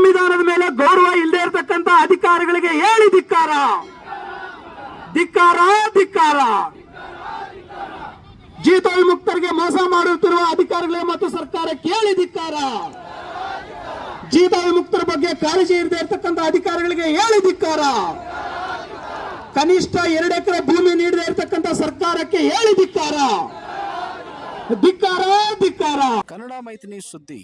ಸಂವಿಧಾನದ ಮೇಲೆ ಗೌರವ ಇಲ್ಲದೆ ಇರತಕ್ಕಂತ ಅಧಿಕಾರಿಗಳಿಗೆ ಹೇಳಿ ಧಿಕ್ಕಾರ. ಧಿಕ್ಕಾರ ಧಿಕ್ಕಾರ. ಜೀತ ವಿಮುಕ್ತರಿಗೆ ಮೋಸ ಮಾಡುತ್ತಿರುವ ಅಧಿಕಾರಿಗಳಿಗೆ ಮತ್ತು ಸರ್ಕಾರಕ್ಕೆ ಹೇಳಿ ಧಿಕ್ಕಾರ. ಜೀತ ವಿಮುಕ್ತರ ಬಗ್ಗೆ ಕಾಳಜಿ ಇರದೆ ಇರತಕ್ಕಂತ ಅಧಿಕಾರಿಗಳಿಗೆ ಹೇಳಿ ಧಿಕ್ಕಾರ. ಕನಿಷ್ಠ ಎರಡು ಎಕರೆ ಭೂಮಿ ನೀಡದೆ ಇರತಕ್ಕಂತ ಸರ್ಕಾರಕ್ಕೆ ಹೇಳಿ ಧಿಕ್ಕಾರ. ಧಿಕ್ಕಾರ ಧಿಕ್ಕಾರ. ಕನ್ನಡ ಮೈತ್ರಿ ಸುದ್ದಿ.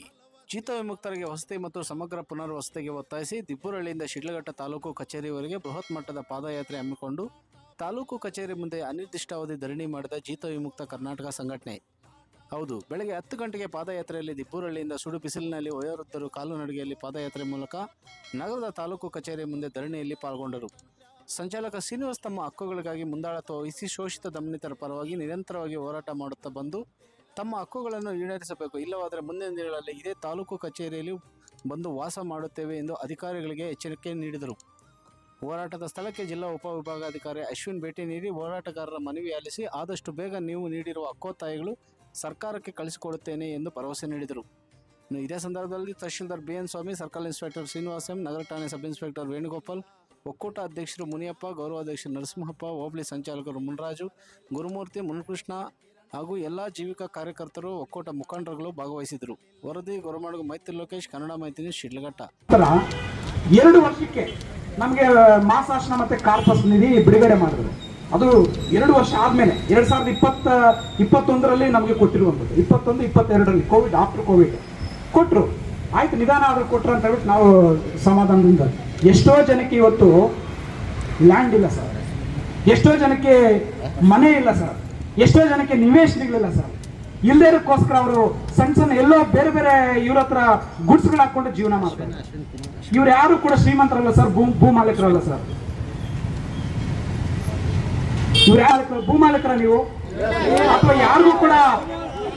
ಚೀತ ವಿಮುಕ್ತರಿಗೆ ವಸತಿ ಮತ್ತು ಸಮಗ್ರ ಪುನರ್ವಸತಿಗೆ ಒತ್ತಾಯಿಸಿ ದಿಬ್ಬುರಳ್ಳಿಯಿಂದ ಶಿಡ್ಲಘಟ್ಟ ತಾಲೂಕು ಕಚೇರಿವರೆಗೆ ಬೃಹತ್ ಮಟ್ಟದ ಪಾದಯಾತ್ರೆ ಹಮ್ಮಿಕೊಂಡು ತಾಲೂಕು ಕಚೇರಿ ಮುಂದೆ ಅನಿರ್ದಿಷ್ಟಾವಧಿ ಧರಣಿ ಮಾಡಿದ ಜೀತ ವಿಮುಕ್ತ ಕರ್ನಾಟಕ ಸಂಘಟನೆ. ಹೌದು, ಬೆಳಗ್ಗೆ ಹತ್ತು ಗಂಟೆಗೆ ಪಾದಯಾತ್ರೆಯಲ್ಲಿ ದಿಬ್ಬುರಳ್ಳಿಯಿಂದ ಸುಡು ಬಿಸಿಲಿನಲ್ಲಿ ವಯೋವೃದ್ಧರು ಕಾಲು ನಡಿಗೆಯಲ್ಲಿ ಪಾದಯಾತ್ರೆ ಮೂಲಕ ನಗರದ ತಾಲೂಕು ಕಚೇರಿ ಮುಂದೆ ಧರಣಿಯಲ್ಲಿ ಪಾಲ್ಗೊಂಡರು. ಸಂಚಾಲಕ ಶ್ರೀನಿವಾಸ್ ತಮ್ಮ ಹಕ್ಕುಗಳಿಗಾಗಿ ಮುಂದಾಳತ್ವ ವಹಿಸಿ ಶೋಷಿತ ದಮನಿತರ ಪರವಾಗಿ ನಿರಂತರವಾಗಿ ಹೋರಾಟ ಮಾಡುತ್ತಾ ಬಂದು ತಮ್ಮ ಹಕ್ಕುಗಳನ್ನು ಈಡೇರಿಸಬೇಕು. ಇಲ್ಲವಾದರೆ ಮುಂದಿನ ದಿನಗಳಲ್ಲಿ ಇದೇ ತಾಲೂಕು ಕಚೇರಿಯಲ್ಲಿ ಬಂದು ವಾಸ ಮಾಡುತ್ತೇವೆ ಎಂದು ಅಧಿಕಾರಿಗಳಿಗೆ ಎಚ್ಚರಿಕೆ ನೀಡಿದರು. ಹೋರಾಟದ ಸ್ಥಳಕ್ಕೆ ಜಿಲ್ಲಾ ಉಪವಿಭಾಗಾಧಿಕಾರಿ ಅಶ್ವಿನ್ ಭೇಟಿ ನೀಡಿ ಹೋರಾಟಗಾರರ ಮನವಿ ಆಲಿಸಿ ಆದಷ್ಟು ಬೇಗ ನೀವು ನೀಡಿರುವ ಹಕ್ಕೊತ್ತಾಯಗಳು ಸರ್ಕಾರಕ್ಕೆ ಕಳಿಸಿಕೊಡುತ್ತೇನೆ ಎಂದು ಭರವಸೆ ನೀಡಿದರು. ಇದೇ ಸಂದರ್ಭದಲ್ಲಿ tahsildar B N Swami, circle inspector Srinivas M ನಗರ ಠಾಣೆ ಸಬ್ ಇನ್ಸ್ಪೆಕ್ಟರ್ ವೇಣುಗೋಪಾಲ್, ಒಕ್ಕೂಟ ಅಧ್ಯಕ್ಷರು ಮುನಿಯಪ್ಪ, ಗೌರವಾಧ್ಯಕ್ಷರು ನರಸಿಂಹಪ್ಪ, ಹೋಬಳಿ ಸಂಚಾಲಕರು ಮುನ್ರಾಜು, ಗುರುಮೂರ್ತಿ ಮುನ್ಕೃಷ್ಣ ಹಾಗೂ ಎಲ್ಲ ಜೀವಿಕಾ ಕಾರ್ಯಕರ್ತರು, ಒಕ್ಕೂಟ ಮುಖಂಡರುಗಳು ಭಾಗವಹಿಸಿದರು ವರದಿ ಗೊರಮಾಡುಗು ಮೈತ್ರಿ ಲೋಕೇಶ್, ಕನ್ನಡ ಮೈತ್ರಿ, ಶಿಡ್ಲಘಟ್ಟ. ಎರಡು ವರ್ಷಕ್ಕೆ ನಮಗೆ ಮಾಸಾಶನ ಮತ್ತೆ ಕಾರ್ಪಸ್ ನಿಧಿ ಬಿಡುಗಡೆ ಮಾಡಿದ್ರು. ಅದು ಎರಡು ವರ್ಷ ಆದ್ಮೇಲೆ, ಎರಡ್ ಸಾವಿರದ ಇಪ್ಪತ್ತ, ಇಪ್ಪತ್ತೊಂದರಲ್ಲಿ ನಮಗೆ ಕೊಟ್ಟಿರುವಂಥದ್ದು ಇಪ್ಪತ್ತೊಂದು, ಇಪ್ಪತ್ತೆರಡರಲ್ಲಿ ಕೋವಿಡ್ ಆಫ್ಟರ್ ಕೋವಿಡ್ ಕೊಟ್ಟರು ಆಯ್ತು, ನಿಧಾನ ಆದರೂ ಕೊಟ್ರು ಅಂತ ಹೇಳ್ಬಿಟ್ಟು ನಾವು ಸಮಾಧಾನದಿಂದ ಎಷ್ಟೋ ಜನಕ್ಕೆ ಇವತ್ತು ಲ್ಯಾಂಡ್ ಇಲ್ಲ ಸರ್. ಎಷ್ಟೋ ಜನಕ್ಕೆ ಮನೆ ಇಲ್ಲ ಸರ್. ಎಷ್ಟೋ ಜನಕ್ಕೆ ನಿವೇಶನಗಳಿಲ್ಲ ಸರ್. ಇಲ್ದೇರಕ್ಕೋಸ್ಕರ ಅವರು ಸಣ್ಣ ಸಣ್ಣ ಎಲ್ಲೋ ಬೇರೆ ಬೇರೆ ಇವ್ರ ಹತ್ರ ಗುಡ್ಸ್ಗಳು ಹಾಕೊಂಡು ಜೀವನ ಮಾಡ್ತಾರೆ. ಇವ್ರು ಯಾರು ಕೂಡ ಶ್ರೀಮಂತರಲ್ಲ ಸರ್, ಭೂ ಭೂ ಮಾಲೀಕರಲ್ಲ ಸರ್. ಇವ್ರ ಯಾರು ಭೂ ಮಾಲೀಕರ ನೀವು? ಅಥವಾ ಯಾರಿಗೂ ಕೂಡ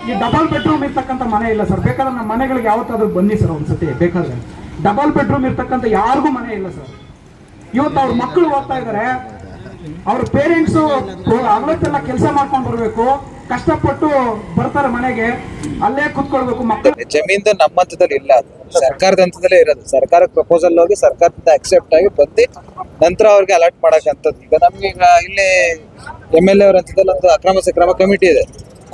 ಈ ಡಬಲ್ ಬೆಡ್ರೂಮ್ ಇರ್ತಕ್ಕಂಥ ಮನೆ ಇಲ್ಲ ಸರ್. ಬೇಕಾದ್ರೆ ನಮ್ಮ ಮನೆಗಳಿಗೆ ಯಾವತ್ತಾದ್ರೂ ಬನ್ನಿ ಸರ್ ಒಂದ್ಸತಿ, ಬೇಕಾದ್ರೆ. ಡಬಲ್ ಬೆಡ್ರೂಮ್ ಇರ್ತಕ್ಕಂಥ ಯಾರಿಗೂ ಮನೆ ಇಲ್ಲ ಸರ್. ಇವತ್ತು ಅವ್ರ ಮಕ್ಕಳು ಓದ್ತಾ ಇದಾರೆ. ಅವ್ರ ಪೇರೆಂಟ್ಸು ಅವತ್ತೆಲ್ಲ ಕೆಲಸ ಮಾಡ್ಕೊಂಡು ಬರ್ಬೇಕು. ಕಷ್ಟಪಟ್ಟು ಬರ್ತಾರೆ ಮನೆಗೆ. ಅಲ್ಲೇ ಕುತ್ಕೊಳ್ಬೇಕು ಮಕ್ಕಳು ಜಮೀನ್ದು ನಮ್ಮ ಹಂತದಲ್ಲಿ ಇಲ್ಲ ಅದು. ಸರ್ಕಾರದ ಹಂತದಲ್ಲೇ ಇರೋದು. ಸರ್ಕಾರ ಪ್ರಪೋಸಲ್ ಹೋಗಿ ಸರ್ಕಾರದಿಂದ ಅಕ್ಸೆಪ್ಟ್ ಆಗಿ ಬಂದು ನಂತರ ಅವ್ರಿಗೆ ಅಲರ್ಟ್ ಮಾಡಕ್ಕಂಥದ್ದು. ಈಗ ನಮ್ಗೆ ಈಗ ಇಲ್ಲಿ ಎಂ ಎಲ್ ಎ ಅವ್ರ ಹಂತದಲ್ಲಿ ಒಂದು ಅಕ್ರಮ ಸಕ್ರಮ ಕಮಿಟಿ ಇದೆ.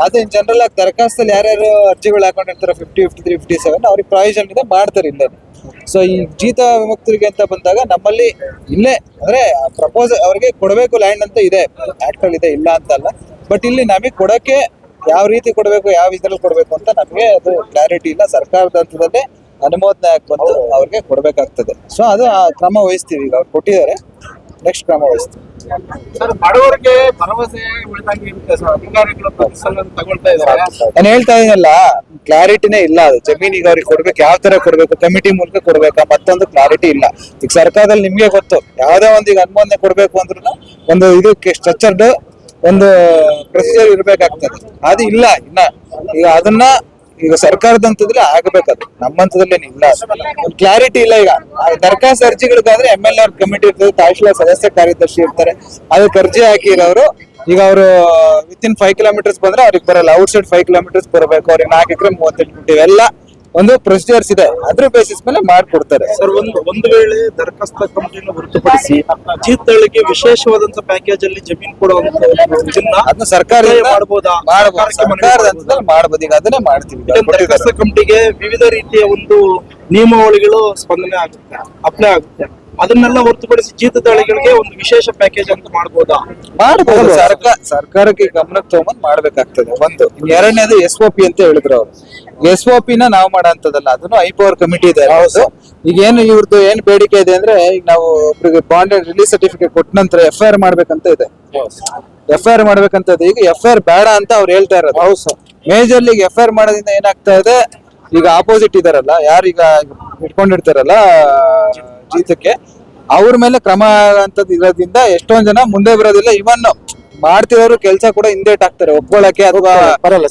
ಅದೇ ಜನರಲ್ ಆಗಿ ದರಖಾಸ್ತಲ್ಲಿ ಯಾರ್ಯಾರು ಅರ್ಜಿಗಳು ಹಾಕೊಂಡಿರ್ತಾರೆ fifty fifty three fifty seven ಅವ್ರಿಗೆ ಪ್ರಾವಿಷನ್ ಇದೆ, ಮಾಡ್ತಾರೆ ಇಲ್ಲೇ ಸೊ ಈ ಜೀತ ವಿಮುಕ್ತರಿಗೆ ಅಂತ ಬಂದಾಗ ನಮ್ಮಲ್ಲಿ ಇಲ್ಲೇ ಅಂದ್ರೆ ಪ್ರಪೋಸ್ ಅವ್ರಿಗೆ ಕೊಡಬೇಕು ಲ್ಯಾಂಡ್ ಅಂತ ಇದೆ. ಆಕ್ಟ್ ಅಲ್ಲಿ ಇದೆ ಇಲ್ಲ ಅಂತಲ್ಲ ಬಟ್ ಇಲ್ಲಿ ನಮಗೆ ಕೊಡಕ್ಕೆ ಯಾವ ರೀತಿ ಕೊಡಬೇಕು ಯಾವ ಇದ್ರಲ್ಲಿ ಕೊಡಬೇಕು ಅಂತ ನಮಗೆ ಅದು ಕ್ಲಾರಿಟಿ ಇಲ್ಲ. ಸರ್ಕಾರದ ಹಂತದಲ್ಲೇ ಅನುಮೋದನೆ ಆಗಿ ಬಂದು ಅವ್ರಿಗೆ ಕೊಡಬೇಕಾಗ್ತದೆ. ಸೊ ಅದು ಆ ಕ್ರಮ ವಹಿಸ್ತೀವಿ ಈಗ. ಅವ್ರು ಕೊಟ್ಟಿದ್ದಾರೆ. ನೆಕ್ಸ್ಟ್ ಕ್ರಮ ವಹಿಸ್ತೀವಿ. ನಾನು ಹೇಳ್ತಾ ಇದೀನಲ್ಲ ಕ್ಲಾರಿಟಿನೇ ಇಲ್ಲ ಅದು. ಜಮೀನಿಗೆ ಅವ್ರಿಗೆ ಕೊಡ್ಬೇಕು, ಯಾವ ತರ ಕೊಡ್ಬೇಕು ಕಮಿಟಿ ಮೂಲಕ ಕೊಡ್ಬೇಕಾ? ಮತ್ತೊಂದು ಕ್ಲಾರಿಟಿ ಇಲ್ಲ. ಈಗ ಸರ್ಕಾರದಲ್ಲಿ ನಿಮ್ಗೆ ಗೊತ್ತು, ಯಾವ್ದೇ ಒಂದು ಈಗ ಅನುಮೋದನೆ ಕೊಡ್ಬೇಕು ಅಂದ್ರೂ ಒಂದು ಇದಕ್ಕೆ ಸ್ಟ್ರಕ್ಚರ್ಡ್ ಒಂದು ಪ್ರೊಸೀಜರ್ ಇರ್ಬೇಕಾಗ್ತದೆ. ಅದು ಇಲ್ಲ, ಇನ್ನ. ಈಗ ಅದನ್ನ ಈಗ ಸರ್ಕಾರದ ಹಂತದಲ್ಲಿ ಆಗಬೇಕದು ನಮ್ಮ ಹಂತದಲ್ಲಿ ಇಲ್ಲ ಒಂದು ಕ್ಲಾರಿಟಿ ಇಲ್ಲ ಈಗ. ದರ್ಖಾಸ್ತ ಅರ್ಜಿಗಳಿಗಾದ್ರೆ ಎಂ ಎಲ್ ಆರ್ ಕಮಿಟಿ ಇರ್ತದೆ, ತಹಶೀಲ್ದಾರ್ ಸದಸ್ಯ ಕಾರ್ಯದರ್ಶಿ ಇರ್ತಾರೆ. ಅದಕ್ಕೆ ಅರ್ಜಿ ಹಾಕಿರೋರು ಈಗ ಅವರು ವಿತ್ ಇನ್ ಫೈವ್ ಕಿಲೋಮೀಟರ್ಸ್ ಬಂದ್ರೆ ಅವ್ರಿಗೆ ಬರಲ್ಲ. ಔಟ್ ಸೈಡ್ ಫೈವ್ ಕಿಲೋಮೀಟರ್ಸ್ ಬರಬೇಕು. ಅವ್ರಿಗೆ ನಾಲ್ಕು ಎಕರೆ ಮೂವತ್ತೆಂಟು ಫುಟ್ ಇವೆಲ್ಲ ಒಂದು ಪ್ರೊಸೀಜರ್ಸ್ ಇದೆ. ಅದ್ರ ಬೇಸಿಸ್ ಮೇಲೆ ಮಾಡ್ಕೊಡ್ತಾರೆ. ಸರ್ ಒಂದು ಒಂದು ವೇಳೆ ದರಖಾಸ್ತ ಕಮಿಟಿಯನ್ನು ಹೊರತುಪಡಿಸಿ ಜೀತಳಿಗೆ ವಿಶೇಷವಾದಂತ ಪ್ಯಾಕೇಜ್ ಅಲ್ಲಿ ಜಮೀನು ಕೊಡುವಂತ ಅದನ್ನ ಸರ್ಕಾರ? ಮಾಡಬಹುದು ಸರ್ಕಾರದ ಹಂತದಲ್ಲಿ ಮಾಡ್ಬೋದು. ಈಗ ಅದನ್ನೇ ಮಾಡ್ತೀವಿ. ಕಂಪನಿಗೆ ದರಖಾಸ್ತ ವಿವಿಧ ರೀತಿಯ ಒಂದು ನಿಯಮಾವಳಿಗಳು ಸ್ಪಂದನೆ ಆಗುತ್ತೆ ಅಪ್ಲೈ ಆಗುತ್ತೆ. ಅದನ್ನೆಲ್ಲ ಹೊರತುಪಡಿಸಿ ಜೀತದಾಳಿಗಳಿಗೆ ಒಂದು ವಿಶೇಷ ಪ್ಯಾಕೇಜ್ ಅಂತ ಮಾಡ್ಬೋದಾ? ಮಾಡ್ಬೋದು. ಸರ್ಕಾರ ಸರ್ಕಾರಕ್ಕೆ ಗಮನಕ್ಕೆ ತಗೊಂಬಂದ್ ಮಾಡ್ಬೇಕಾಗ್ತದೆ. ಒಂದು ಎರಡನೇದು ಎಸ್ ಒ ಪಿ ಅಂತ ಹೇಳಿದ್ರು ಅವ್ರು. ಎಸ್ ಒ ಪಿ ನ ನಾವು ಮಾಡೋಂಥದ್ದಲ್ಲ ಅದನ್ನು ಐ ಪವರ್ ಕಮಿಟಿ ಇದೆ ಈಗ ಏನು ಇವ್ರದ್ದು ಏನ್ ಬೇಡಿಕೆ ಇದೆ ಅಂದ್ರೆ ಈಗ ನಾವು ಒಬ್ರಿಗೆ ಬಾಂಡ್ ರಿಲೀಸ್ ಸರ್ಟಿಫಿಕೇಟ್ ಕೊಟ್ಟ ನಂತರ ಎಫ್ ಐ ಆರ್ ಮಾಡ್ಬೇಕಂತ ಇದೆ. ಎಫ್ ಐ ಆರ್ ಮಾಡ್ಬೇಕಂತ ಇದೆ. ಈಗ ಎಫ್ ಐ ಆರ್ ಬೇಡ ಅಂತ ಅವ್ರು ಹೇಳ್ತಾ ಇರೋದು. ಹೌದು sir. Majorly F I R ಮಾಡೋದ್ರಿಂದ ಏನಾಗ್ತಾ ಇದೆ? ಈಗ ಆಪೋಸಿಟ್ ಇದಾರಲ್ಲ ಯಾರೀಗ ಇಟ್ಕೊಂಡಿರ್ತಾರಲ್ಲ ಜೀತಕ್ಕೆ ಅವ್ರ ಮೇಲೆ ಕ್ರಮ ಅಂತದ್ ಇರೋದ್ರಿಂದ ಎಷ್ಟೊಂದ್ ಜನ ಮುಂದೆ ಬರೋದಿಲ್ಲ. ಇವನ್ ಮಾಡ್ತಿರೋರು ಕೆಲಸ ಕೂಡ ಹಿಂದೇಟ್ ಹಾಕ್ತಾರೆ ಒಪ್ಕೊಳಕ್ಕೆ ಅಥವಾ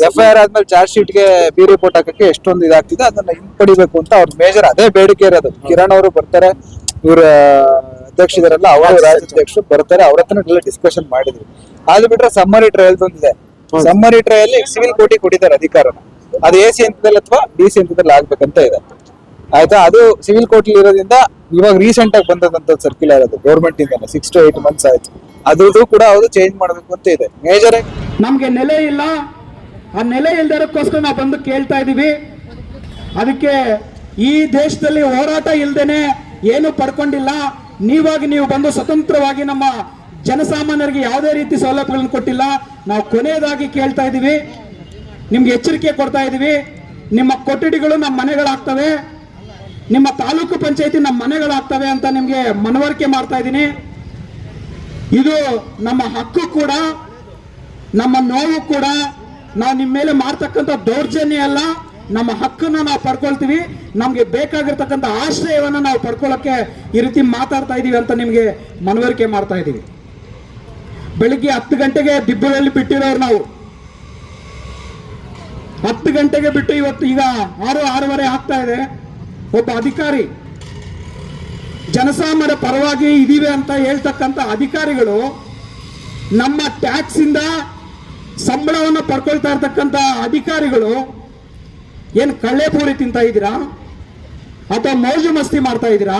ಎಫ್ ಐ ಆರ್ ಆದ್ಮೇಲೆ ಚಾರ್ಜ್ ಶೀಟ್ಗೆ ಬಿ ರಿಪೋರ್ಟ್ ಹಾಕಕ್ಕೆ ಎಷ್ಟೊಂದು ಇದಾಗ್ತಿದೆ ಅದನ್ನ ಹಿಂಪಡಿಬೇಕು ಅಂತ ಅವ್ರ ಮೇಜರ್ ಅದೇ ಬೇಡಿಕೆ ಇರೋದು. ಕಿರಣ್ ಅವರು ಬರ್ತಾರೆ ಇವ್ರ ಅಧ್ಯಕ್ಷ ಇದಾರಲ್ಲ ಅವರು ರಾಜ್ಯಾಧ್ಯಕ್ಷರು ಬರ್ತಾರೆ ಅವ್ರ ಹತ್ರ ಡಿಸ್ಕಷನ್ ಮಾಡಿದ್ರು ಅದು ಬಿಟ್ರೆ ಸಮ್ಮರಿ ಟ್ರಯಲ್ ಒಂದಿದೆ ಸಮ್ಮರಿ ಟ್ರಯಲ್ ಸಿವಿಲ್ ಕೋರ್ಟಿಗೆ ಕೊಟ್ಟಿದ್ದಾರೆ ಅಧಿಕಾರನ. ಅದು ಎ ಸಿ ಹಂತದಲ್ಲಿ ಅಥವಾ ಡಿ ಸಿ ಹಂತದಲ್ಲಿ ಆಗ್ಬೇಕಂತ ಇದೆ. ಆಯ್ತಾ? ಅದು ಸಿವಿಲ್ ಕೋರ್ಟ್ ಇರೋದ್ರಿಂದ ಇವಾಗ ರೀಸೆಂಟ್ ಆಗಿ ಬಂದದಂತ ಸರ್ಕ್ಯುಲರ್ ಅದು ಗೌರ್ಮೆಂಟ್ ಇಂದ ಸಿಕ್ಸ್ ಟು ಏಟ್ ಮಂತ್ಸ್ ಆಯ್ತು. ಅದ್ರದ್ದು ಕೂಡ ಅವರು ಚೇಂಜ್ ಮಾಡಬೇಕು ಅಂತ ಇದೆ. ಮೇಜರ್ ನಮ್ಗೆ ನೆಲೆ ಇಲ್ಲ. ಆ ನೆಲೆ ಇಲ್ದಕ್ಕೋಸ್ಕರ ನಾವು ಬಂದು ಕೇಳ್ತಾ ಇದೀವಿ. ಅದಕ್ಕೆ ಈ ದೇಶದಲ್ಲಿ ಹೋರಾಟ ಇಲ್ದೇನೆ ಏನು ಪಡ್ಕೊಂಡಿಲ್ಲ. ನೀವಾಗಿ ನೀವು ಬಂದು ಸ್ವತಂತ್ರವಾಗಿ ನಮ್ಮ ಜನಸಾಮಾನ್ಯರಿಗೆ ಯಾವುದೇ ರೀತಿ ಸೌಲಭ್ಯಗಳನ್ನು ಕೊಟ್ಟಿಲ್ಲ. ನಾವು ಕೊನೆಯದಾಗಿ ಕೇಳ್ತಾ ಇದೀವಿ. ನಿಮ್ಗೆ ಎಚ್ಚರಿಕೆ ಕೊಡ್ತಾ ಇದೀವಿ ನಿಮ್ಮ ಕೊಠಡಿಗಳು ನಮ್ಮ ಮನೆಗಳಾಗ್ತವೆ. ನಿಮ್ಮ ತಾಲೂಕು ಪಂಚಾಯತಿ ನಮ್ಮ ಮನೆಗಳಾಗ್ತವೆ ಅಂತ ನಿಮ್ಗೆ ಮನವರಿಕೆ ಮಾಡ್ತಾ ಇದ್ದೀನಿ. ಇದು ನಮ್ಮ ಹಕ್ಕು ಕೂಡ, ನಮ್ಮ ನೋವು ಕೂಡ, ನಾವು ನಿಮ್ಮ ಮೇಲೆ ಮಾಡ್ತಕ್ಕಂಥ ದೌರ್ಜನ್ಯ ಅಲ್ಲ, ನಮ್ಮ ಹಕ್ಕನ್ನ ನಾವು ಪಡ್ಕೊಳ್ತೀವಿ. ನಮಗೆ ಬೇಕಾಗಿರ್ತಕ್ಕಂಥ ಆಶ್ರಯವನ್ನ ನಾವು ಪಡ್ಕೊಳ್ಳೋಕ್ಕೆ ಈ ರೀತಿ ಮಾತಾಡ್ತಾ ಇದೀವಿ ಅಂತ ನಿಮಗೆ ಮನವರಿಕೆ ಮಾಡ್ತಾ ಇದ್ದೀವಿ. ಬೆಳಿಗ್ಗೆ ಹತ್ತು ಗಂಟೆಗೆ ದಿಬ್ಬಗಳಲ್ಲಿ ಬಿಟ್ಟಿರೋರು ನಾವು. ಹತ್ತು ಗಂಟೆಗೆ ಬಿಟ್ಟು ಇವತ್ತು ಈಗ ಆರು, ಆರೂವರೆ ಆಗ್ತಾ ಇದೆ. ಒಬ್ಬ ಅಧಿಕಾರಿ ಜನಸಾಮಾನ್ಯರ ಪರವಾಗಿ ಇದೀವಿ ಅಂತ ಹೇಳ್ತಕ್ಕಂಥ ಅಧಿಕಾರಿಗಳು ನಮ್ಮ ಟ್ಯಾಕ್ಸ್ ಇಂದ ಸಂಬಳವನ್ನು ಪಡ್ಕೊಳ್ತಾ ಇರ್ತಕ್ಕಂಥ ಅಧಿಕಾರಿಗಳು ಏನು ಕಳ್ಳೆಪೂರಿ ತಿಂತಾ ಇದ್ದೀರಾ? ಅಥವಾ ಮೌಜು ಮಸ್ತಿ ಮಾಡ್ತಾ ಇದ್ದೀರಾ?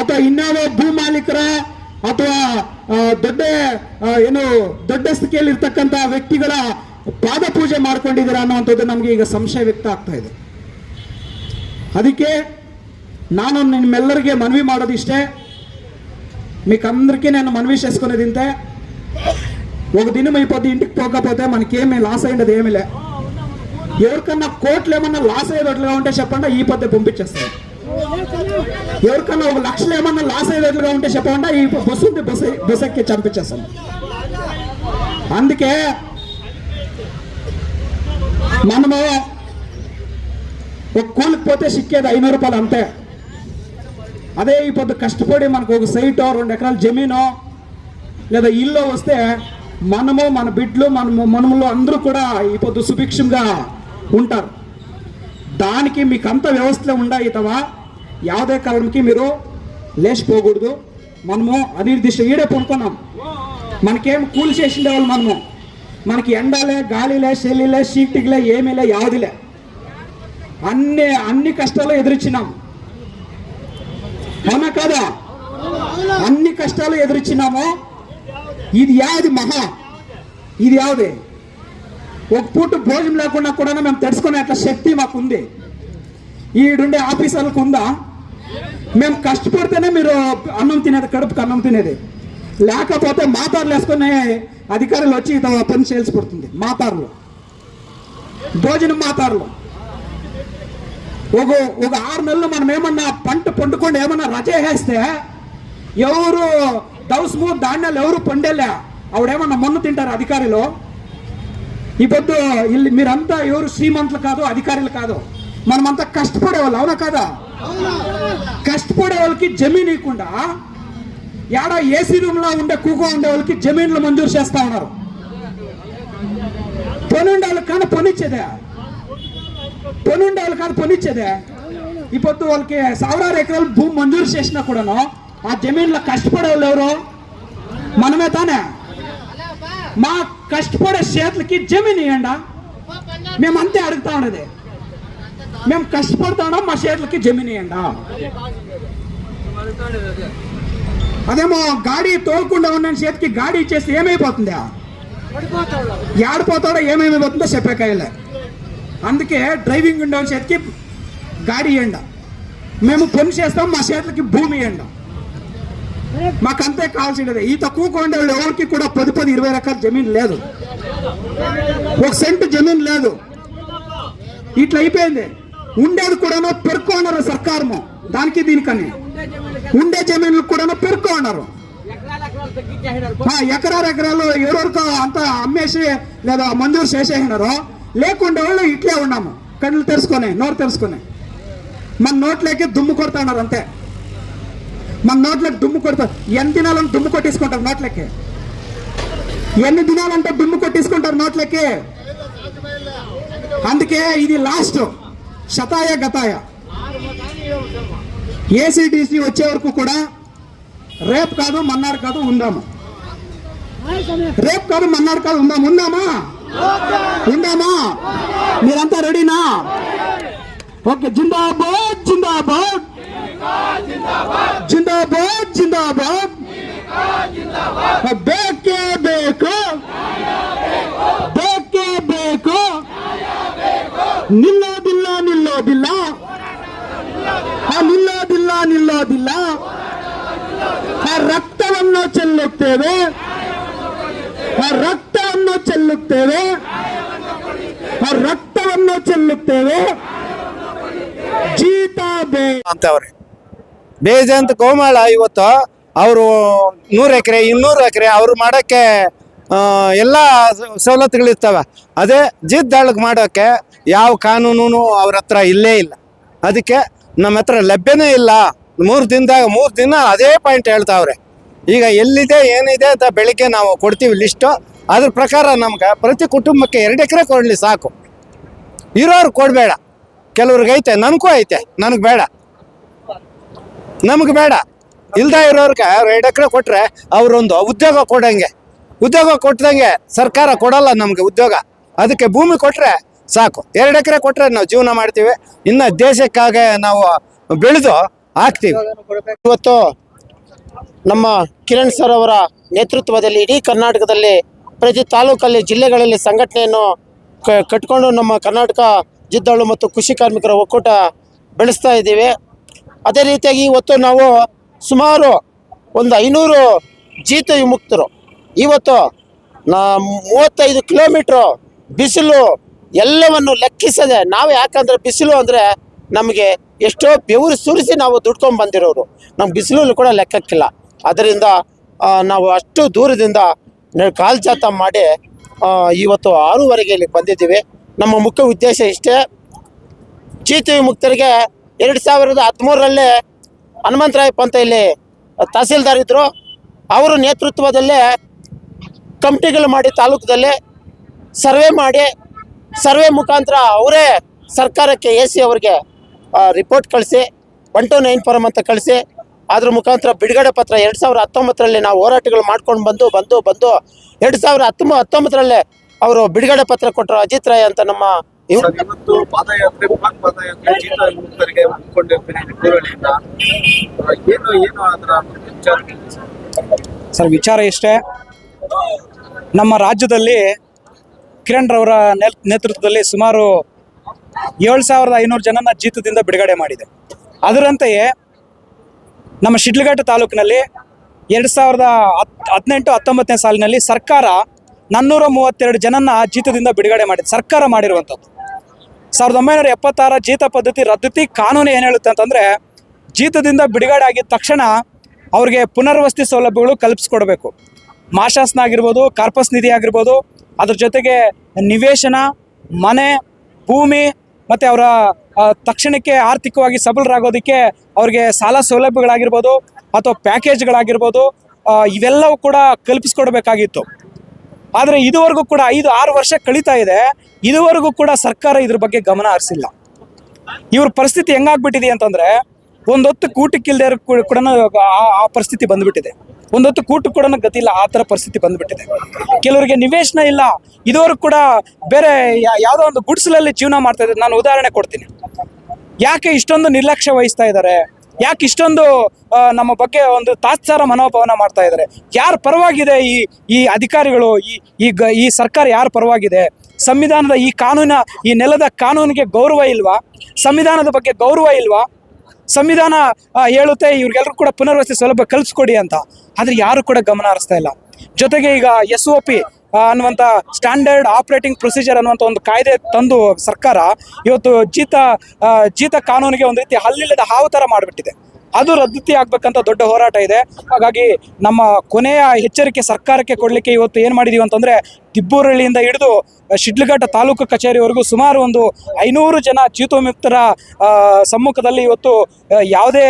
ಅಥವಾ ಇನ್ಯಾವ ಭೂ ಮಾಲೀಕರ ಅಥವಾ ದೊಡ್ಡ ಏನು ದೊಡ್ಡ ಸ್ಥಿತಿಯಲ್ಲಿರ್ತಕ್ಕಂಥ ವ್ಯಕ್ತಿಗಳ ಪಾದ ಪೂಜೆ ಮಾಡ್ಕೊಂಡಿದ್ದೀರಾ ಅನ್ನುವಂಥದ್ದು ನಮಗೆ ಈಗ ಸಂಶಯ ವ್ಯಕ್ತ ಆಗ್ತಾ ಇದೆ ಅದಕ್ಕೆ ನಾನು ನಿಮ್ಮೆಲ್ಲರಿಗೆ ಮನವಿ ಮಾಡೋದಿಷ್ಟೇ మీకందరికీ నేను మనవి చేసుకునేది ఇంతే ఒక దినం అయిపోతే ఇంటికి పోకపోతే మనకేమీ లాస్ అయ్యేది ఏమీ లే ఎవరికన్నా కోట్లు ఏమన్నా లాస్ అయ్యేటట్లుగా ఉంటే చెప్పండి ఈ పొద్దు పంపించేస్తాను ఎవరికన్నా ఒక లక్షలు ఏమన్నా లాస్ అయ్యేటట్లుగా ఉంటే చెప్పండి ఈ బస్సు ఉంది బస్సు బస్సు ఎక్కి చంపించేస్తాను అందుకే మనము ఒక కూలికి పోతే సిక్కేది ఐనూరు రూపాయలు అంతే. అదే ఈ పొద్దు కష్టపడి మనకు ఒక సైటో రెండు ఎకరాల జమీనో లేదా ఇల్లు వస్తే మనము మన బిడ్లు మనము మనములు అందరూ కూడా ఈ పొద్దు సుభిక్షంగా ఉంటారు. దానికి మీకు అంత వ్యవస్థలో ఉండాయి తవా? యాదే కాలంకి మీరు లేచిపోకూడదు. మనము అనిర్దిష్ట ఈడే పనుకున్నాం. మనకేం కూల్ చేసిండే వాళ్ళు మనము. మనకి ఎండలే గాలిలే చెల్లిలే చీటికిలే ఏమీలే యాదిలే. అన్ని అన్ని కష్టాలు ఎదురుచినాం అవునా కాదా? అన్ని కష్టాలు ఎదురుచినాము ఇది యాది మహా. ఇది యాది. ఒక పూట భోజనం లేకుండా కూడా మేము తెలుసుకునే అట్లా శక్తి మాకు ఉంది ఈడుండే ఆఫీసర్లకు ఉందా? మేము కష్టపడితేనే మీరు అన్నం తినేది కడుపుకి అన్నం తినేది. లేకపోతే మాతారులు వేసుకునే అధికారులు వచ్చి ఇత పని చేయాల్సి పడుతుంది. మాతార్లు భోజనం మాతార్లు ఒక ఒక ఆరు నెలలు మనం ఏమన్నా పంట పండుకొని ఏమన్నా రజ వేస్తే ఎవరు దవసము ధాన్యాలు ఎవరు పండేలే? ఆవిడేమన్నా మొన్న తింటారు అధికారులు? ఈ పొద్దు ఇల్లు మీరంతా ఎవరు శ్రీమంతులు కాదు అధికారులు కాదు మనమంతా కష్టపడే వాళ్ళు అవునా కాదా? కష్టపడే వాళ్ళకి జమీన్ ఇవ్వకుండా ఏడా ఏసీ రూమ్లో ఉండే కూకో ఉండే వాళ్ళకి జమీన్లు మంజూరు చేస్తా ఉన్నారు. పని ఉండాలి కానీ పనిచ్చేదే. పని ఉండాలి కానీ పనిచ్చేదే. ఇప్పుడు వాళ్ళకి సవరారు ఎకరాలు భూమి మంజూరు చేసినా కూడాను ఆ జమీన్లో కష్టపడే వాళ్ళు ఎవరు? మనమే తానే. మా కష్టపడే చేతులకి జమీన్ ఇవ్వండా మేము అంతే అడుగుతా ఉన్నది. మేము కష్టపడతాడా మా చేతులకి జమీన్ ఇవ్వండా అదేమో గాడి తోలకుండా ఉన్న చేతికి గాడి ఇచ్చేస్తే ఏమైపోతుంది? ఏడిపోతాడో. ఏమేమైపోతుందో చెప్పేకాయలే అందుకే డ్రైవింగ్ ఉండే చేతికి గాడి ఇయ్యండ. మేము పని చేస్తాం మా చేతులకి భూమి ఇయ్యండ. మాకు అంతే ఈ తక్కువ కొండే వాళ్ళు ఎవరికి కూడా పది పది ఇరవై రకాల జమీన్ లేదు. ఒక సెంటు జమీన్ లేదు. ఇట్లా అయిపోయింది. ఉండేది కూడానో పెరుకోనరు సర్కారము. దానికి దీనికని. ఉండే జమీన్లు కూడాను పెరుక్కున్నారు ఆ, ఎకరాలు ఎకరాలు ఎవరెవరికో అంత అమ్మేసి లేదా మంజూరు చేసేసినారు లేకుండా వాళ్ళు ఇట్లే ఉన్నాము. కళ్ళు తెరుచుకొని నోరు తెరుచుకొని. మన నోట్లోకి దుమ్ము కొడతాన్నారు అంతే. మన నోట్లోకి దుమ్ము కొడతారు ఎన్ని దినాలని దుమ్ము కొట్టేసుకుంటారు నోట్లకి? ఎన్ని దినాలంటే దుమ్ము కొట్టేసుకుంటారు నోట్లకి? అందుకే ఇది లాస్ట్ శతాయ గతాయ. ఏసీటీసీ వచ్చే వరకు కూడా రేపు కాదు మన్నాడు కాదు ఉందాము రేపు కాదు మన్నాడు కాదు ఉందాం ఉందామా ఉందామా మీరంతా రెడీనా ఓకే జిందాబాద్ జిందాబాద్ జిందాబాద్ జిందాబాద్ ಬೇಕೇ ಬೇಕು ಬೇಕೇ ಬೇಕು ನಿಲ್ಲೋದಿಲ್ಲ ನಿಲ್ಲೋದಿಲ್ಲ ಆ ರಕ್ತವನ್ನು ಚೆಲ್ಲುತ್ತೇವೆ. ಆ ರಕ್ತವನ್ನು ಚೆಲ್ಲುತ್ತೇವೆ. ಆ ರಕ್ತವನ್ನು ಚೆಲ್ಲುತ್ತೇವೆ. ಜೀತ ಬೇ ಅಂತವ್ರೆ. ಬೇಜಂತ ಕೋಮಾಳ ಇವತ್ತು ಅವರು ನೂರು ಎಕರೆ, ಇನ್ನೂರು ಎಕರೆ ಅವ್ರು ಮಾಡೋಕ್ಕೆ ಎಲ್ಲ ಸವಲತ್ತುಗಳಿರ್ತವೆ ಅದೇ ಜಿದ್ದಾಳಗ್ ಮಾಡೋಕ್ಕೆ ಯಾವ ಕಾನೂನು ಅವ್ರ ಹತ್ರ ಇಲ್ಲೇ ಇಲ್ಲ. ಅದಕ್ಕೆ ನಮ್ಮ ಹತ್ರ ಲಭ್ಯನೇ ಇಲ್ಲ. ಮೂರು ದಿನದಾಗ, ಮೂರು ದಿನ ಅದೇ ಪಾಯಿಂಟ್ ಹೇಳ್ತಾವ್ರೆ. ಈಗ ಎಲ್ಲಿದೆ, ಏನಿದೆ ಅಂತ ಬೆಳಿಗ್ಗೆ ನಾವು ಕೊಡ್ತೀವಿ ಲಿಸ್ಟು ಅದ್ರ ಪ್ರಕಾರ ನಮ್ಗೆ ಪ್ರತಿ ಕುಟುಂಬಕ್ಕೆ ಎರಡು ಎಕರೆ ಕೊಡಲಿ ಸಾಕು. ಇರೋರು ಕೊಡಬೇಡ. ಕೆಲವ್ರಿಗೆ ಐತೆ, ನನಗೂ ಐತೆ, ನನಗೆ ಬೇಡ. ನಮಗೆ ಬೇಡ. ಇಲ್ದ ಇರೋರ್ಗೆ ಎರಡು ಎಕರೆ ಕೊಟ್ಟರೆ ಅವರೊಂದು ಉದ್ಯೋಗ ಕೊಡಂಗೆ. ಉದ್ಯೋಗ ಕೊಟ್ಟದಂಗೆ ಸರ್ಕಾರ ಕೊಡಲ್ಲ ನಮಗೆ ಉದ್ಯೋಗ. ಅದಕ್ಕೆ ಭೂಮಿ ಕೊಟ್ರೆ ಸಾಕು. ಎರಡು ಎಕರೆ ಕೊಟ್ಟರೆ ನಾವು ಜೀವನ ಮಾಡ್ತೀವಿ. ಇನ್ನು ದೇಶಕ್ಕಾಗೆ ನಾವು ಬೆಳೆದು ಹಾಕ್ತೀವಿ. ಇವತ್ತು ನಮ್ಮ ಕಿರಣ್ ಸರ್ ಅವರ ನೇತೃತ್ವದಲ್ಲಿ ಇಡೀ ಕರ್ನಾಟಕದಲ್ಲಿ ಪ್ರತಿ ತಾಲೂಕಲ್ಲಿ ಜಿಲ್ಲೆಗಳಲ್ಲಿ ಸಂಘಟನೆಯನ್ನು ಕಟ್ಕೊಂಡು ನಮ್ಮ ಕರ್ನಾಟಕ ಜಿದ್ದಾಳು ಮತ್ತು ಕೃಷಿ ಕಾರ್ಮಿಕರ ಒಕ್ಕೂಟ ಬೆಳೆಸ್ತಾ ಇದ್ದೀವಿ. ಅದೇ ರೀತಿಯಾಗಿ ಇವತ್ತು ನಾವು ಸುಮಾರು ಒಂದು ಐನೂರು ಜೀತ ವಿಮುಕ್ತರು. ಇವತ್ತು ನಾ, ಮೂವತ್ತೈದು ಕಿಲೋಮೀಟ್ರು ಬಿಸಿಲು ಎಲ್ಲವನ್ನು ಲೆಕ್ಕಿಸದೆ ನಾವು ಯಾಕಂದ್ರೆ ಬಿಸಿಲು ಅಂದರೆ ನಮಗೆ ಎಷ್ಟೋ ಬೆವರು ಸುರಿಸಿ ನಾವು ದುಡ್ಕೊಂಡು ಬಂದಿರೋರು. ನಮ್ಗೆ ಬಿಸಿಲು ಕೂಡ ಲೆಕ್ಕಕ್ಕಿಲ್ಲ ಅದರಿಂದ ನಾವು ಅಷ್ಟು ದೂರದಿಂದ ಕಾಲ್ಜಾತ ಮಾಡಿ ಇವತ್ತು ಆರೂವರೆಗೆ ಇಲ್ಲಿ ಬಂದಿದ್ದೀವಿ. ನಮ್ಮ ಮುಖ್ಯ ಉದ್ದೇಶ ಇಷ್ಟೇ ಚೀತಿ ಮುಕ್ತರಿಗೆ ಎರಡು ಸಾವಿರದ ಹದಿಮೂರರಲ್ಲಿ ಹನುಮಂತರಾಯಪ್ಪ ಅಂತ ಇಲ್ಲಿ ತಹಸೀಲ್ದಾರ್ ಇದ್ದರು ಅವರ ನೇತೃತ್ವದಲ್ಲೇ ಕಮಿಟಿಗಳು ಮಾಡಿ ತಾಲೂಕದಲ್ಲಿ ಸರ್ವೆ ಮಾಡಿ ಸರ್ವೆ ಮುಖಾಂತರ ಅವರೇ ಸರ್ಕಾರಕ್ಕೆ ಎ ಸಿ ಅವರಿಗೆ ರಿಪೋರ್ಟ್ ಕಳಿಸಿ ಒನ್ ಟು ನೈನ್ ಫಾರಮ್ ಅಂತ ಕಳಿಸಿ ಅದ್ರ ಮುಖಾಂತರ ಬಿಡುಗಡೆ ಪತ್ರ ಎರಡು ಸಾವಿರ ಹತ್ತೊಂಬತ್ತರಲ್ಲಿ ನಾವು ಹೋರಾಟಗಳು ಮಾಡ್ಕೊಂಡು ಬಂದು ಬಂದು ಬಂದು ಎರಡು ಸಾವಿರ ಹತ್ತೊಂಬ ಹತ್ತೊಂಬತ್ತರಲ್ಲೇ ಅವರು ಬಿಡುಗಡೆ ಪತ್ರ ಕೊಟ್ಟರು ಅಜಿತ್ ರಾಯ್ ಅಂತ ನಮ್ಮ ಇವತ್ತು ಪಾದಯಾತ್ರೆ ಬೃಹತ್ ಪಾದಯಾತ್ರೆ ಜೀತ ವಿಮುಕ್ತರಿಗೆ ಹಮ್ಮಿಕೊಂಡಿರ್ತೀನಿ ನಿಟ್ಟೂರಳ್ಳಿಯಿಂದ ಏನು ಏನು ಅದರ ವಿಚಾರ? ಸರ್ ವಿಚಾರ ಇಷ್ಟೇ. ನಮ್ಮ ರಾಜ್ಯದಲ್ಲಿ ಕಿರಣ್ ರವರ ನೇತ್- ನೇತೃತ್ವದಲ್ಲಿ ಸುಮಾರು ಏಳು ಸಾವಿರದ ಐನೂರು ಜನನ ಜೀತದಿಂದ ಬಿಡುಗಡೆ ಮಾಡಿದೆ. ಅದರಂತೆಯೇ ನಮ್ಮ ಶಿಡ್ಲಘಟ್ಟ ತಾಲೂಕಿನಲ್ಲಿ ಎರಡು ಸಾವಿರದ ಹತ್, ಹದಿನೆಂಟು, ಹತ್ತೊಂಬತ್ತನೇ ಸಾಲಿನಲ್ಲಿ ಸರ್ಕಾರ ನಾನ್ನೂರ ಮೂವತ್ತೆರಡು ಜನನ ಜೀತದಿಂದ ಬಿಡುಗಡೆ ಮಾಡಿದೆ. ಸರ್ಕಾರ ಮಾಡಿರುವಂಥದ್ದು. ಸಾವಿರದ ಒಂಬೈನೂರ ಎಪ್ಪತ್ತಾರ ಜೀತ ಪದ್ಧತಿ ರದ್ದತಿ ಕಾನೂನು ಏನು ಹೇಳುತ್ತೆ ಅಂತಂದರೆ ಜೀತದಿಂದ ಬಿಡುಗಡೆ ಆಗಿದ ತಕ್ಷಣ ಅವ್ರಿಗೆ ಪುನರ್ವಸತಿ ಸೌಲಭ್ಯಗಳು ಕಲ್ಪಿಸ್ಕೊಡ್ಬೇಕು. ಮಾಶಾಸನ ಆಗಿರ್ಬೋದು ಕಾರ್ಪಸ್ ನಿಧಿ ಆಗಿರ್ಬೋದು ಅದ್ರ ಜೊತೆಗೆ ನಿವೇಶನ, ಮನೆ, ಭೂಮಿ ಮತ್ತು ಅವರ ತಕ್ಷಣಕ್ಕೆ ಆರ್ಥಿಕವಾಗಿ ಸಬಲರಾಗೋದಕ್ಕೆ ಅವ್ರಿಗೆ ಸಾಲ ಸೌಲಭ್ಯಗಳಾಗಿರ್ಬೋದು ಅಥವಾ ಪ್ಯಾಕೇಜ್ಗಳಾಗಿರ್ಬೋದು ಇವೆಲ್ಲವೂ ಕೂಡ ಕಲ್ಪಿಸ್ಕೊಡ್ಬೇಕಾಗಿತ್ತು. ಆದರೆ ಇದುವರೆಗೂ ಕೂಡ ಐದು, ಆರು ವರ್ಷ ಕಳೀತಾ ಇದೆ. ಇದುವರೆಗೂ ಕೂಡ ಸರ್ಕಾರ ಇದ್ರ ಬಗ್ಗೆ ಗಮನ ಹರಿಸಿಲ್ಲ. ಇವ್ರ ಪರಿಸ್ಥಿತಿ ಹೆಂಗಾಗ್ಬಿಟ್ಟಿದೆ ಅಂತಂದ್ರೆ ಒಂದೊತ್ತು ಕೂಟಕ್ಕಿಲ್ದೇ ಕೂಡ ಆ ಪರಿಸ್ಥಿತಿ ಬಂದ್ಬಿಟ್ಟಿದೆ. ಒಂದೊತ್ತು ಕೂಟ ಕೂಡ ಗತಿ ಇಲ್ಲ, ಆ ಥರ ಪರಿಸ್ಥಿತಿ ಬಂದ್ಬಿಟ್ಟಿದೆ. ಕೆಲವರಿಗೆ ನಿವೇಶನ ಇಲ್ಲ, ಇದುವರೆಗೂ ಕೂಡ ಬೇರೆ ಯಾವುದೋ ಒಂದು ಗುಡಿಸಲಲ್ಲಿ ಜೀವನ ಮಾಡ್ತಾ ಇದ್ದಾರೆ. ನಾನು ಉದಾಹರಣೆ ಕೊಡ್ತೀನಿ. ಯಾಕೆ ಇಷ್ಟೊಂದು ನಿರ್ಲಕ್ಷ್ಯ ವಹಿಸ್ತಾ ಇದ್ದಾರೆ? ಯಾಕೆ ಇಷ್ಟೊಂದು ನಮ್ಮ ಬಗ್ಗೆ ಒಂದು ತಾತ್ಸಾರ ಮನೋಭಾವನ ಮಾಡ್ತಾ ಇದ್ದಾರೆ? ಯಾರ ಪರವಾಗಿದೆ ಈ ಈ ಅಧಿಕಾರಿಗಳು? ಈ ಈ ಸರ್ಕಾರ ಯಾರ ಪರವಾಗಿದೆ? ಸಂವಿಧಾನದ ಈ ಕಾನೂನ, ಈ ನೆಲದ ಕಾನೂನಿಗೆ ಗೌರವ ಇಲ್ವಾ? ಸಂವಿಧಾನದ ಬಗ್ಗೆ ಗೌರವ ಇಲ್ವಾ? ಸಂವಿಧಾನ ಹೇಳುತ್ತೆ ಇವ್ರಿಗೆಲ್ಲರೂ ಕೂಡ ಪುನರ್ವಸತಿ ಸೌಲಭ್ಯ ಕಲಿಸ್ಕೊಡಿ ಅಂತ. ಆದರೆ ಯಾರು ಕೂಡ ಗಮನ ಹರಿಸ್ತಾ ಇಲ್ಲ. ಜೊತೆಗೆ ಈಗ ಎಸ್ ಒ ಪಿ ಅನ್ನುವಂಥ ಸ್ಟ್ಯಾಂಡರ್ಡ್ ಆಪರೇಟಿಂಗ್ ಪ್ರೊಸೀಜರ್ ಅನ್ನುವಂಥ ಒಂದು ಕಾಯ್ದೆ ತಂದು ಸರ್ಕಾರ ಇವತ್ತು ಜೀತ ಜೀತ ಕಾನೂನಿಗೆ ಒಂದು ರೀತಿ ಹಲ್ಲಿಲ್ಲದ ಹಾವು ಥರ ಮಾಡಿಬಿಟ್ಟಿದೆ. ಅದು ರದ್ದತಿ ಆಗ್ಬೇಕಂತ ದೊಡ್ಡ ಹೋರಾಟ ಇದೆ. ಹಾಗಾಗಿ ನಮ್ಮ ಕೊನೆಯ ಎಚ್ಚರಿಕೆ ಸರ್ಕಾರಕ್ಕೆ ಕೊಡಲಿಕ್ಕೆ ಇವತ್ತು ಏನು ಮಾಡಿದೀವಿ ಅಂತಂದರೆ ತಿಬ್ಬೂರಳ್ಳಿಯಿಂದ ಹಿಡಿದು ಶಿಡ್ಲಘಟ್ಟ ತಾಲೂಕು ಕಚೇರಿವರೆಗೂ ಸುಮಾರು ಒಂದು ಐನೂರು ಜನ ಜೀತೋಮುಕ್ತರ ಸಮ್ಮುಖದಲ್ಲಿ ಇವತ್ತು ಯಾವುದೇ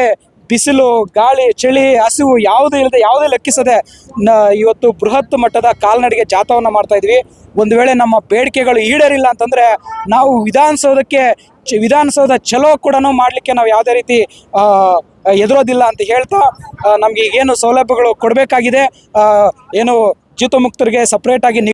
ಬಿಸಿಲು, ಗಾಳಿ, ಚಳಿ, ಹಸಿವು ಯಾವುದೇ ಇಲ್ಲದೆ ಯಾವುದೇ ಲೆಕ್ಕಿಸದೆ ನ ಇವತ್ತು ಬೃಹತ್ ಮಟ್ಟದ ಕಾಲ್ನಡಿಗೆ ಜಾಥವನ್ನು ಮಾಡ್ತಾ ಇದ್ವಿ. ಒಂದು ವೇಳೆ ನಮ್ಮ ಬೇಡಿಕೆಗಳು ಈಡೇರಿಲ್ಲ ಅಂತಂದರೆ ನಾವು ವಿಧಾನಸೌಧಕ್ಕೆ ವಿಧಾನಸೌಧ ಚಲೋ ಕೂಡ ಮಾಡಲಿಕ್ಕೆ ನಾವು ಯಾವುದೇ ರೀತಿ ಎದುರೋದಿಲ್ಲ ಅಂತ ಹೇಳ್ತಾ ನಮಗೆ ಏನು ಸೌಲಭ್ಯಗಳು ಕೊಡಬೇಕಾಗಿದೆ. ಏನು ಜೀತಮುಕ್ತರಿಗೆ ಸಪ್ರೇಟಾಗಿ